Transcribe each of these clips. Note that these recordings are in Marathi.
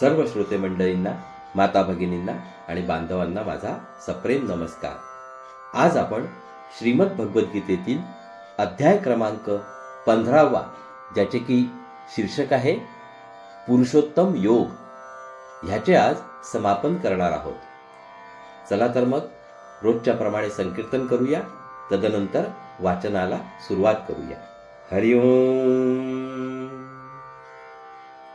सर्व श्रोते मंडळींना माता भगिनींना आणि बांधवांना माझा सप्रेम नमस्कार. आज आपण श्रीमद भगवद्गीतेतील अध्याय क्रमांक पंधरावा ज्याचे की शीर्षक आहे पुरुषोत्तम योग. ह्याचे आज समापन करणार आहोत. चला तर मग रोजच्या प्रमाणे संकीर्तन करूया तदनंतर वाचनाला सुरुवात करूया. हरिओम!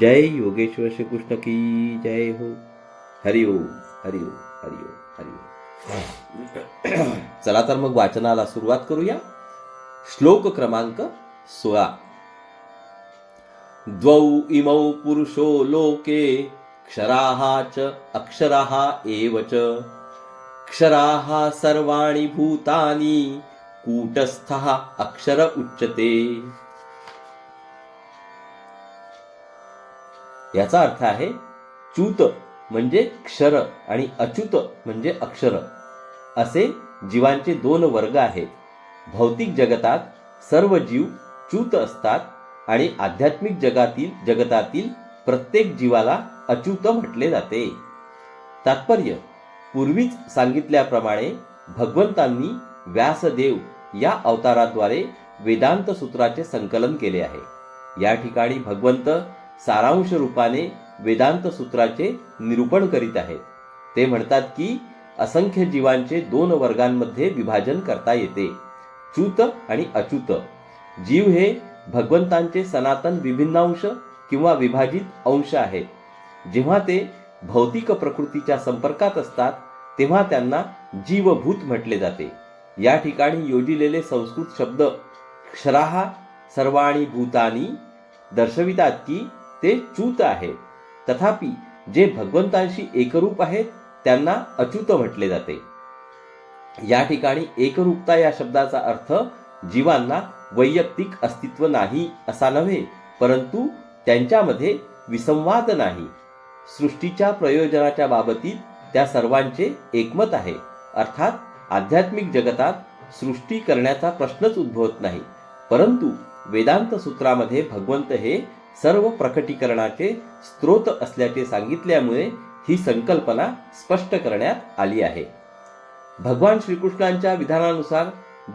जय योगेश्वर श्रीकृष्ण की जय हो। हरिओम हरिओम हरिओम हरिओम चला तर मग वाचनाला सुरुवात करूया. श्लोक क्रमांक सोळा. द्वौ इमौ पुरुषो लोके क्षराः च अक्षराः एव च। क्षराः सर्वाणि भूतानि कूटस्थः अक्षर उच्यते। याचा अर्थ आहे च्यूत म्हणजे क्षर आणि अच्युत म्हणजे अक्षर. असे जीवांचे दोन वर्ग आहेत. भौतिक जगतात सर्व जीव च्यूत असतात आणि आध्यात्मिक जगातील जगतातील प्रत्येक जीवाला अच्युत म्हटले जाते. तात्पर्य पूर्वीच सांगितल्याप्रमाणे भगवंतांनी व्यासदेव या अवताराद्वारे वेदांत सूत्राचे संकलन केले आहे. या ठिकाणी भगवंत सारांश रूपाने वेदांत सूत्राचे निरूपण करीत आहेत. ते म्हणतात की असंख्य जीवांचे दोन वर्गांमध्ये विभाजन करता येते. च्यूत आणि अच्युत. जीव हे भगवंतांचे सनातन विभिन्नांश किंवा विभाजित अंश आहेत. जेव्हा ते भौतिक प्रकृतीच्या संपर्कात असतात तेव्हा त्यांना जीवभूत म्हटले जाते. या ठिकाणी योजिलेले संस्कृत शब्द क्षराहा सर्वाणी भूतानी दर्शवितात की ते च्यूत आहे तथापि जे भगवंतांशी एकरूप आहेत त्यांना अच्युत म्हटले जाते. या ठिकाणी एकरूपता या शब्दाचा अर्थ जीवांना वैयक्तिक अस्तित्व नाही असा नव्हे परंतु त्यांच्यामध्ये विसंवाद नाही. सृष्टीच्या प्रयोजनाच्या बाबतीत त्या सर्वांचे एकमत आहे. अर्थात आध्यात्मिक जगतात सृष्टी करण्याचा प्रश्नच उद्भवत नाही. परंतु वेदांत सूत्रामध्ये भगवंत हे सर्व प्रकटीकरणाचे स्रोत असल्याचे सांगितल्यामुळे ही संकल्पना स्पष्ट करण्यात आली आहे. भगवान श्रीकृष्णांच्या विधानानुसार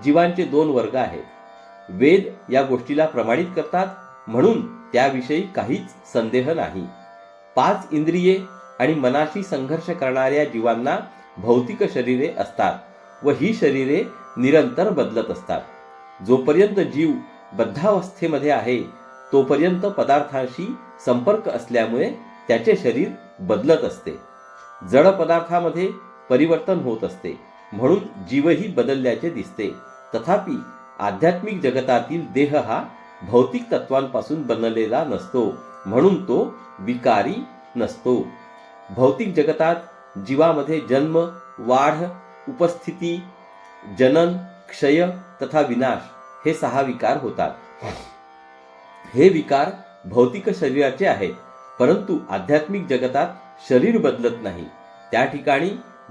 जीवांचे दोन वर्ग आहेत. वेद या गोष्टीला प्रमाणित करतात म्हणून त्याविषयी काहीच संदेह नाही. पाच इंद्रिये आणि मनाशी संघर्ष करणाऱ्या जीवांना भौतिक शरीरे असतात व ही शरीरे निरंतर बदलत असतात. जोपर्यंत जीव बद्धावस्थेमध्ये आहे तोपर्यंत पदार्थाशी संपर्क असल्यामुळे त्याचे शरीर बदलत असते. जड पदार्थामध्ये परिवर्तन होत असते. म्हणून जीवही बदलल्याचे दिसते. तथापि आध्यात्मिक जगतातील देह हा भौतिक तत्वांपासून बनलेला नसतो. म्हणून तो विकारी नसतो. भौतिक जगतात जीवामध्ये जन्म वाढ उपस्थिती जनन क्षय तथा विनाश हे सहा विकार होतात. हे विकार भौतिक शरीराचे आहेत परंतु आध्यात्मिक जगतात शरीर बदलत नाही. त्या ठिकाणी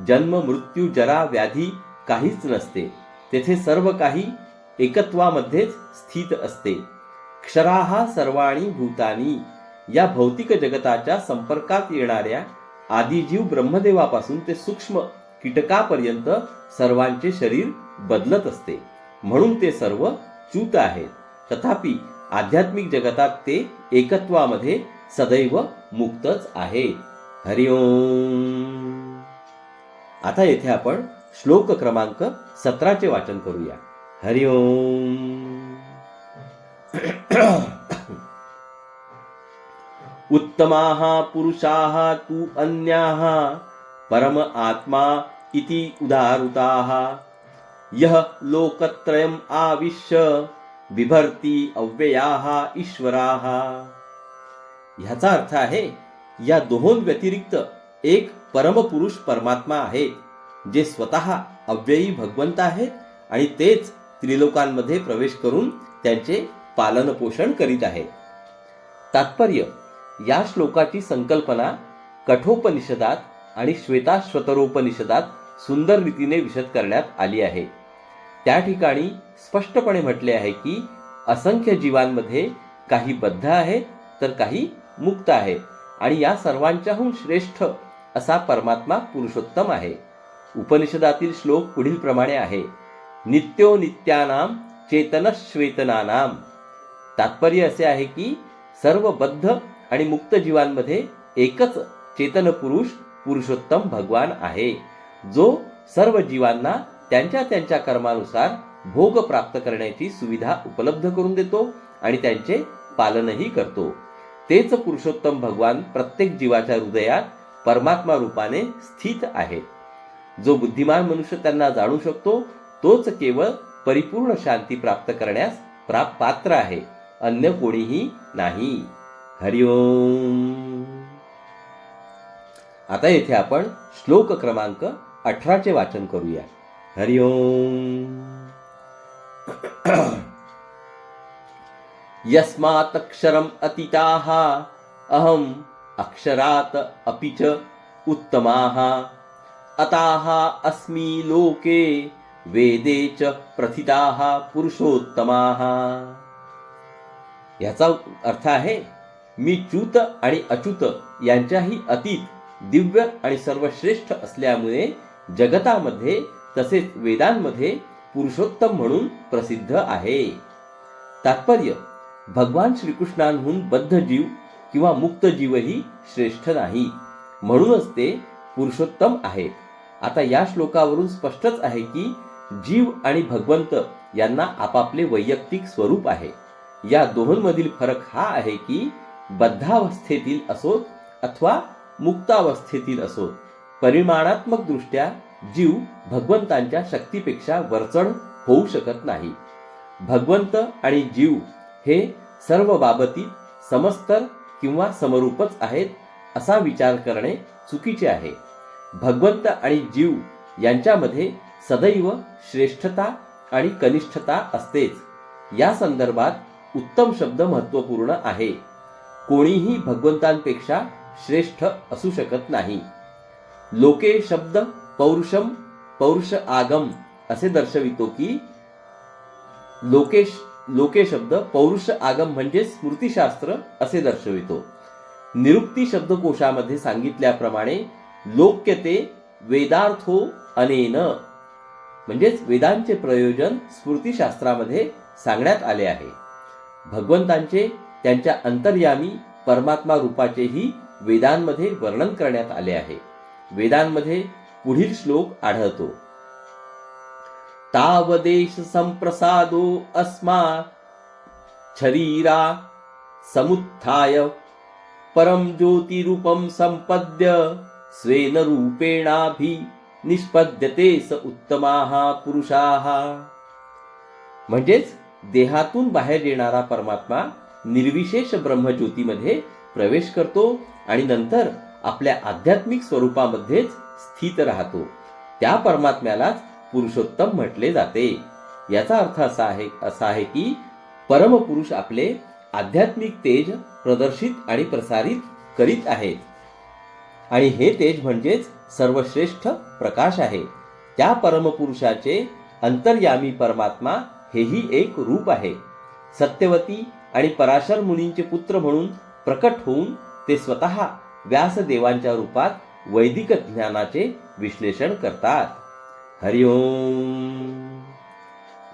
जन्म मृत्यू जरा व्याधी काहीच नसते. तेथे सर्व काही एकत्वामध्येच स्थित असते. क्षराहा सर्वाणी भूतानी. या भौतिक जगताच्या संपर्कात येणाऱ्या आदिजीव ब्रह्मदेवापासून ते सूक्ष्म कीटकापर्यंत सर्वांचे शरीर बदलत असते. म्हणून ते सर्व च्यूत आहेत. तथापि आध्यात्मिक जगतात ते एकत्वामध्ये सदैव मुक्तच आहे हरिओम आता येथे आपण श्लोक क्रमांक सतराचे वाचन करूया. हरिओम उत्तमाः पुरुषाः तु अन्याः परम आत्मा इति उदारुताः यः लोकत्रयम् आविश्य बिभर्ती अव्ययाः ईश्वराः. ह्याचा अर्थ आहे या दोहों व्यतिरिक्त एक परमपुरुष परमात्मा आहे जे स्वतः अव्ययी भगवंत आहेत आणि तेच त्रिलोकांमध्ये प्रवेश करून त्यांचे पालनपोषण करीत आहेत. तात्पर्य या श्लोकाची संकल्पना कठोपनिषदात आणि श्वेताश्वतरोपनिषदात सुंदर रीतीने विशद करण्यात आली आहे. त्या ठिकाणी स्पष्टपणे म्हटले आहे की असंख्य जीवांमध्ये काही बद्ध आहेत तर काही मुक्त आहे. आणि या सर्वांच्याहून श्रेष्ठ असा परमात्मा पुरुषोत्तम आहे. उपनिषदातील श्लोक पुढील प्रमाणे आहे. नित्यो नित्यानाम चेतनश्वेतनानाम तात्पर्य असे आहे की सर्व बद्ध आणि मुक्त जीवांमध्ये एकच चेतन पुरुष पुरुषोत्तम भगवान आहे जो सर्व जीवांना त्यांच्या त्यांच्या कर्मानुसार भोग प्राप्त करण्याची सुविधा उपलब्ध करून देतो आणि त्यांचे पालनही करतो. तेच पुरुषोत्तम भगवान प्रत्येक जीवाच्या हृदयात परमात्मा रूपाने स्थित आहे. जो बुद्धिमान मनुष्य त्यांना जाणू शकतो तोच केवळ परिपूर्ण शांती प्राप्त करण्यास प्रा पात्र आहे अन्य कोणीही नाही. हरिओम आता येथे आपण श्लोक क्रमांक अठराचे वाचन करूया. हरिओम यस्मात् अक्षरम् अतीताः अहम् अक्षरात् अपि च उत्तमाः। अताः अस्मि लोके वेदे च प्रथिताः पुरुषोत्तमाः। याचा अर्थ आहे मी च्यूत आणि अच्युत यांच्याही अतीत दिव्य आणि सर्वश्रेष्ठ असल्यामुळे जगतामध्ये तसेच वेदांमध्ये पुरुषोत्तम म्हणून प्रसिद्ध आहे. तात्पर्य भगवान श्रीकृष्णांहून बद्ध जीव किंवा मुक्त जीवही श्रेष्ठ नाही. म्हणूनच ते पुरुषोत्तम आहेत. आता या श्लोकावरून स्पष्टच आहे की जीव आणि भगवंत यांना आपापले वैयक्तिक स्वरूप आहे. या दोहोंमधील फरक हा आहे की बद्धावस्थेतील असोत अथवा मुक्तावस्थेतील असोत. परिमाणात्मक दृष्ट्या जीव भगवंतांच्या शक्तीपेक्षा वरचढ होऊ शकत नाही. भगवंत आणि जीव हे सर्व बाबतीत समस्तर किंवा समरूपच आहेत असा विचार करणे चुकीचे आहे. भगवंत आणि जीव यांच्यामध्ये सदैव श्रेष्ठता आणि कनिष्ठता असतेच. या संदर्भात उत्तम शब्द महत्त्वपूर्ण आहे. कोणीही भगवंतांपेक्षा श्रेष्ठ असू शकत नाही. लोके शब्द पौरुषम पौरुष आगम असे दर्शवितो की लोकेश लोके शब्द पौरुष आगम म्हणजे स्मृतिशास्त्र असे दर्शवितो. निरुक्ती शब्दकोशामध्ये सांगितल्याप्रमाणे लोक्यते वेदार्थो अनेन. म्हणजेच वेदांचे प्रयोजन स्मृतिशास्त्रामध्ये सांगण्यात आले आहे. भगवंतांचे त्यांच्या अंतर्यामी परमात्मा रूपाचेही वेदांमध्ये वर्णन करण्यात आले आहे. वेदांमध्ये पुढील श्लोक आढळतो. तावदेश संप्रसादो अस्मा शरीरा समुत्थाय परम ज्योतिरूपम संपद्य स्वेन रूपेणाभि निष्पद्यते स उत्तमाः पुरुषाः. म्हणजेच देहातून बाहेर येणारा परमात्मा निर्विशेष ब्रह्मज्योतीमध्ये प्रवेश करतो आणि नंतर आपल्या आध्यात्मिक स्वरूपामध्येच स्थित राहतो. त्या परमात्म्यालाच पुरुषोत्तम म्हटले जाते. याचा अर्थ असा आहे असा आहे की परमपुरुष आपले आध्यात्मिक तेज प्रदर्शित आणि प्रसारित करीत आहेत. आणि हे तेज म्हणजेच सर्वश्रेष्ठ प्रकाश आहे. त्या परमपुरुषाचे अंतर्यामी परमात्मा हेही एक रूप आहे. सत्यवती आणि पराशर मुनींचे पुत्र म्हणून प्रकट होऊन ते स्वतः व्यासदेवांच्या रूपात वैदिक ज्ञानाचे विश्लेषण करतात. हरिओम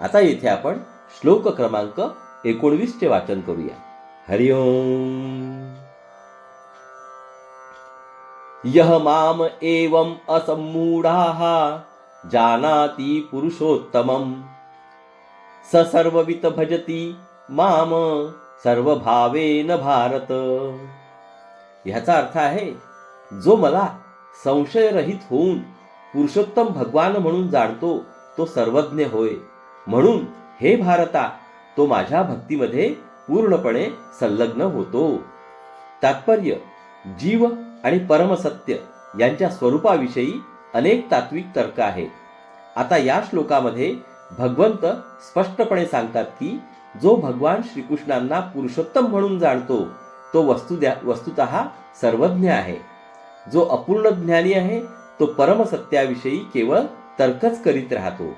आता येथे आपण श्लोक क्रमांक एकोणवीस चे वाचन करूया. हरिओम यह माम एवं असम्मूढाः जानाति पुरुषोत्तमम्। स सर्ववित भजती माम सर्वभावेन भारत। ह्याचा अर्थ आहे जो मला संशयरहित होऊन पुरुषोत्तम भगवान म्हणून जाणतो तो सर्वज्ञ होय. म्हणून हे भारता तो माझ्या भक्तीमध्ये पूर्णपणे संलग्न होतो. तात्पर्य जीव आणि परमसत्य यांच्या स्वरूपाविषयी अनेक तात्विक तर्क आहेत आता या श्लोकामध्ये भगवंत स्पष्टपणे सांगतात की जो भगवान श्रीकृष्णांना पुरुषोत्तम म्हणून जाणतो तो वस्तु वस्तुत सर्वज्ञ आहे. जो अपूर्ण ज्ञानी आहे तो परमसत्याविषयी केवळ तर्कच करीत राहतो.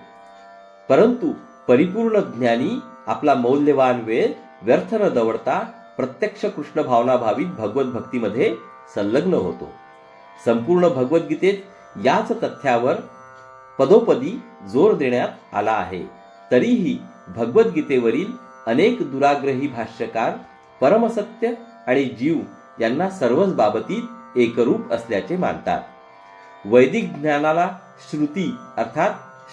परंतु परिपूर्ण ज्ञानी आपला मौल्यवान वेळ व्यर्थ न दवडता प्रत्यक्ष कृष्ण भावना भावित भगवत भक्तीमध्ये संलग्न होतो. संपूर्ण भगवद्गीतेत याच तथ्यावर पदोपदी जोर देण्यात आला आहे. तरीही भगवद्गीतेवरील अनेक दुराग्रही भाष्यकार परमसत्य आणि जीव यांना सर्वच बाबतीत एकरूप असल्याचे मानतात. वैदिक ज्ञानाला श्रुती अर्थात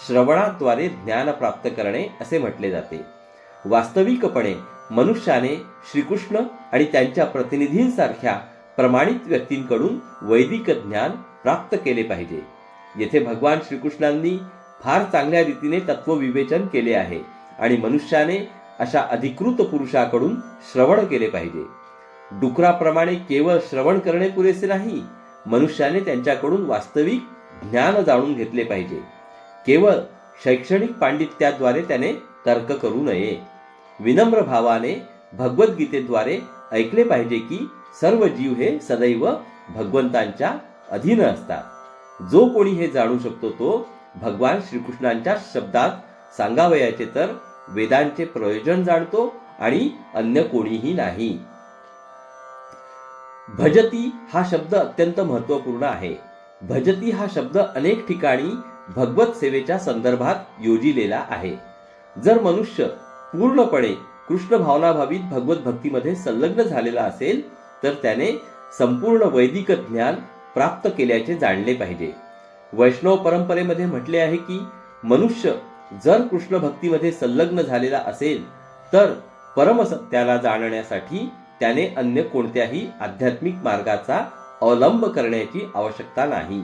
श्रवणाद्वारे ज्ञान प्राप्त करणे असे म्हटले जाते. वास्तविकपणे मनुष्याने श्रीकृष्ण आणि त्यांच्या प्रतिनिधींसारख्या प्रमाणित व्यक्तींकडून वैदिक ज्ञान प्राप्त केले पाहिजे. येथे भगवान श्रीकृष्णांनी फार चांगल्या रीतीने तत्वविवेचन केले आहे आणि मनुष्याने अशा अधिकृत पुरुषाकडून श्रवण केले पाहिजे. डुकराप्रमाणे केवळ श्रवण करणे पुरेसे नाही मनुष्याने त्यांच्याकडून वास्तविक ज्ञान जाणून घेतले पाहिजे. केवळ शैक्षणिक पांडित्याद्वारे त्याने तर्क करू नये. विनम्र भावाने भगवद्गीतेद्वारे ऐकले पाहिजे की सर्व जीव हे सदैव भगवंतांच्या अधीन असतात. जो कोणी हे जाणू शकतो तो भगवान श्रीकृष्णांच्या शब्दात सांगावयाचे तर वेदांचे प्रयोजन जाणतो आणि अन्य कोणीही नाही. भजती हा शब्द अत्यंत महत्त्वपूर्ण आहे. भजती हा शब्द अनेक ठिकाणी भगवत सेवेच्या संदर्भात योजिलेला आहे. जर मनुष्य पूर्णपणे कृष्ण भावनाभावित भगवत भक्तीमध्ये संलग्न झालेला असेल तर त्याने संपूर्ण वैदिक ज्ञान प्राप्त केल्याचे जाणले पाहिजे. वैष्णव परंपरेमध्ये म्हटले आहे की मनुष्य जर कृष्ण भक्तीमध्ये संलग्न झालेला असेल तर परमसत्याला जाणण्यासाठी त्याने अन्य कोणत्याही आध्यात्मिक मार्गाचा अवलंब करण्याची आवश्यकता नाही.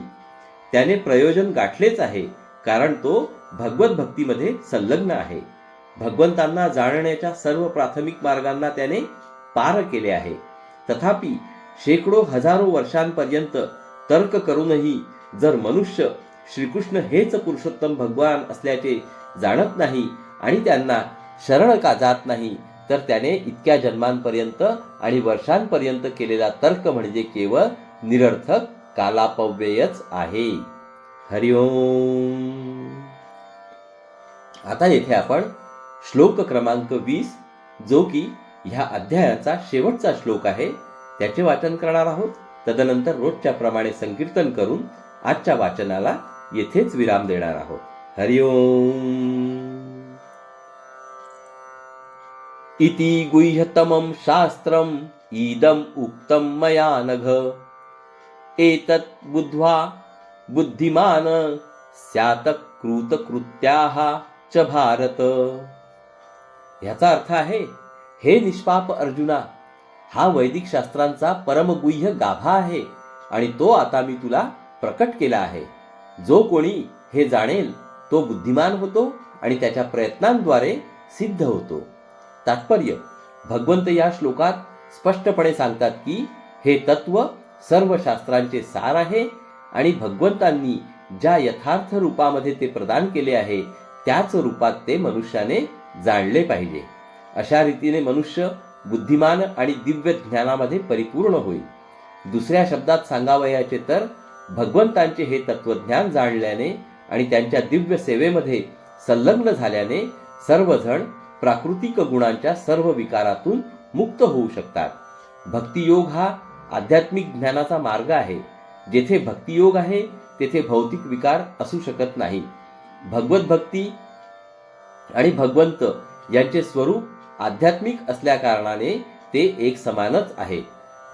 त्याने प्रयोजन गाठलेच आहे कारण तो भगवत भक्तीमध्ये संलग्न आहे. भगवंतांना जाणण्याच्या सर्व प्राथमिक मार्गांना त्याने पार केले आहे. तथापि शेकडो हजारो वर्षांपर्यंत तर्क करूनही जर मनुष्य श्रीकृष्ण हेच पुरुषोत्तम भगवान असल्याचे जाणत नाही आणि त्यांना शरण का जात नाही तर त्याने इतक्या जन्मांपर्यंत आणि वर्षांपर्यंत केलेला तर्क म्हणजे केवळ निरर्थक कालापव्ययच आहे. हरिओम आता येथे आपण श्लोक क्रमांक वीस जो की ह्या अध्यायाचा शेवटचा श्लोक आहे त्याचे वाचन करणार आहोत. तदनंतर रोजच्या प्रमाणे संकीर्तन करून आजच्या वाचनाला येथेच विराम देणार आहोत. हरिओम इति गुह्यतमं शास्त्रम् इदम् उक्तं मया नघ। एतत् बुद्ध्वा बुद्धिमान स्यात कृतकृत्याः च भारत। ह्याचा अर्थ आहे हे निष्पाप अर्जुना हा वैदिक शास्त्रांचा परमगुह्य गाभा आहे आणि तो आता मी तुला प्रकट केला आहे. जो कोणी हे जाणेल तो बुद्धिमान होतो आणि त्याच्या प्रयत्नांद्वारे सिद्ध होतो. तात्पर्य. भगवंत या श्लोकात स्पष्टपणे सांगतात की हे तत्व सर्व शास्त्रांचे सार आहे आणि भगवंतांनी ज्या यथार्थ रूपामध्ये ते प्रदान केले आहे त्याच रूपात ते मनुष्याने जाणले पाहिजे. अशा रीतीने मनुष्य बुद्धिमान आणि दिव्य ज्ञानामध्ये परिपूर्ण होईल. दुसऱ्या शब्दात सांगावयाचे तर भगवंतांचे हे तत्वज्ञान जाणल्याने आणि त्यांच्या दिव्य सेवेमध्ये संलग्न झाल्याने सर्वजण प्राकृतिक गुणांच्या सर्व विकारातून मुक्त होऊ शकतात. भक्तियोग हा आध्यात्मिक ज्ञानाचा मार्ग आहे. जेथे भक्तियोग आहे तेथे भौतिक विकार असू शकत नाही. भगवत भक्ती आणि भगवंत यांचे स्वरूप आध्यात्मिक असल्याकारणाने ते एक समानच आहे.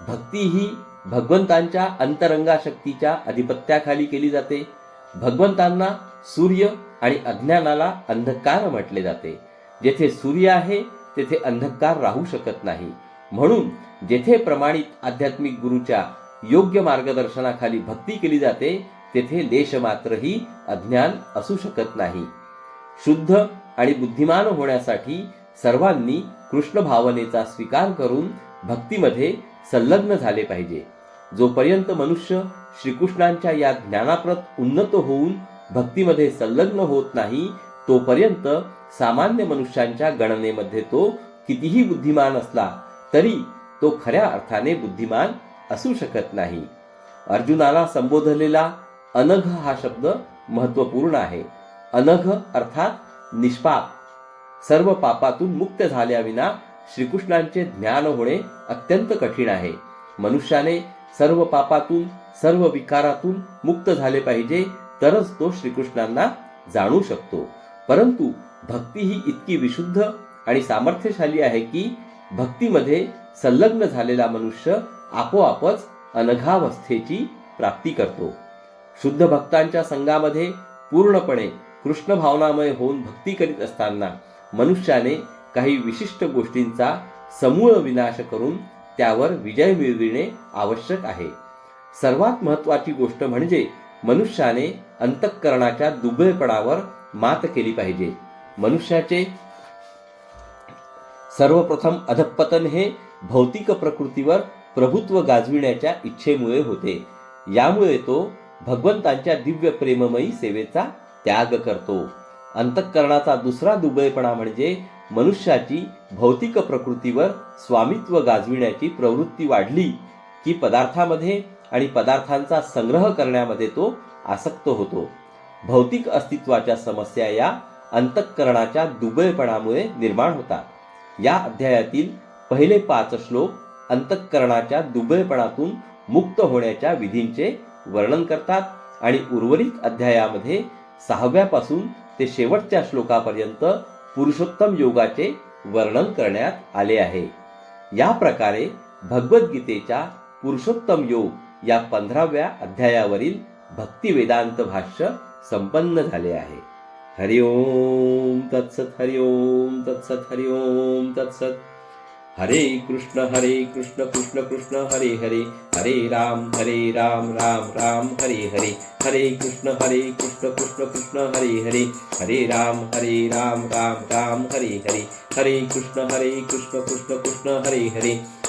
भक्ती ही भगवंतांच्या अंतरंगा शक्तीच्या अधिपत्याखाली केली जाते. भगवंतांना सूर्य आणि अज्ञानाला अंधकार म्हटले जाते. जेथे सूर्य आहे तेथे अंधकार राहू शकत नाही. म्हणून जेथे प्रमाणित आध्यात्मिक गुरुच्या योग्य मार्गदर्शनाखाली भक्ती केली जाते तेथे लेश मात्रही अज्ञान असू शकत नाही. शुद्ध आणि बुद्धिमान होण्यासाठी सर्वांनी कृष्ण भावनेचा स्वीकार करून भक्तीमध्ये संलग्न झाले पाहिजे. जोपर्यंत मनुष्य श्रीकृष्णांच्या या ज्ञानाप्रत उन्नत होऊन भक्तीमध्ये संलग्न होत नाही तोपर्यंत सामान्य मनुष्यांच्या गणनेमध्ये तो कितीही बुद्धिमान असला तरी तो खऱ्या अर्थाने बुद्धिमान असू शकत नाही. अर्जुनाला संबोधलेला अनघ हा शब्द महत्त्वपूर्ण आहे. अनघ अर्थात निष्पाप. सर्व पापातून मुक्त झाल्याविना श्रीकृष्णांचे ज्ञान होणे अत्यंत कठीण आहे. मनुष्याने सर्व पापातून सर्व विकारातून मुक्त झाले पाहिजे तरच तो श्रीकृष्णांना जाणू शकतो. परंतु भक्ती ही इतकी विशुद्ध आणि सामर्थ्यशाली आहे की भक्तीमध्ये संलग्न झालेला मनुष्य आपोआपच अनघावस्थेची प्राप्ती करतो. शुद्ध भक्तांच्या संघामध्ये पूर्णपणे कृष्ण भावनामय होऊन भक्ती करीत असताना मनुष्याने काही विशिष्ट गोष्टींचा समूळ विनाश करून त्यावर विजय मिळविणे आवश्यक आहे. सर्वात महत्वाची गोष्ट म्हणजे मनुष्याने अंतःकरणाच्या दुबळेपणावर मात केली पाहिजे. मनुष्याचे सर्वप्रथम अधपतन हे भौतिक प्रकृतीवर प्रभुत्व गाजविण्याच्या इच्छेमुळे होते. यामुळे तो भगवंतांच्या दिव्य प्रेममयी सेवेचा त्याग करतो. अंतःकरणाचा दुसरा दुबळेपणा म्हणजे मनुष्याची भौतिक प्रकृतीवर स्वामित्व गाजविण्याची प्रवृत्ती वाढली की पदार्थामध्ये आणि पदार्थांचा संग्रह करण्यामध्ये तो आसक्त होतो. भौतिक अस्तित्वाच्या समस्या या अंतःकरणाच्या दुबळेपणामुळे निर्माण होतात. या अध्यायातील पहिले पाच श्लोक अंतःकरणाच्या दुबळेपणातून मुक्त होण्याच्या विधींचे वर्णन करतात आणि उर्वरित अध्यायामध्ये सहाव्यापासून ते शेवटच्या श्लोकापर्यंत पुरुषोत्तम योगाचे वर्णन करण्यात आले आहे. या प्रकारे भगवद्गीतेच्या पुरुषोत्तम योग या पंधराव्या अध्यायावरील भक्ती वेदांत भाष्य संपन्न झाले आहे. हरिओम तत्सत हरि ओम तत्सत हरि ओम तत्सत. हरे कृष्ण हरे कृष्ण कृष्ण कृष्ण हरे हरे. हरे राम हरे राम राम राम हरे हरे. हरे कृष्ण हरे कृष्ण कृष्ण कृष्ण हरे हरे. हरे राम हरे राम राम राम हरे हरे. हरे कृष्ण हरे कृष्ण कृष्ण कृष्ण हरे हरे.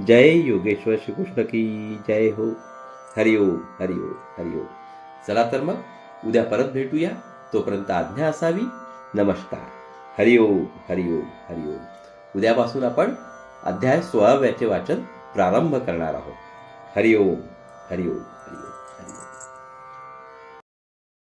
जय योगेश्वर श्रीकृष्ण की जय हो। हरिओम हरिओम हरिओम चला तर मग उद्या परत भेटूया. तोपर्यंत आज्ञा असावी. नमस्कार. हरिओम हरिओम हरिओम उद्यापासून आपण अध्याय सोळाव्याचे वाचन प्रारंभ करणार आहोत. हरिओम हरिओम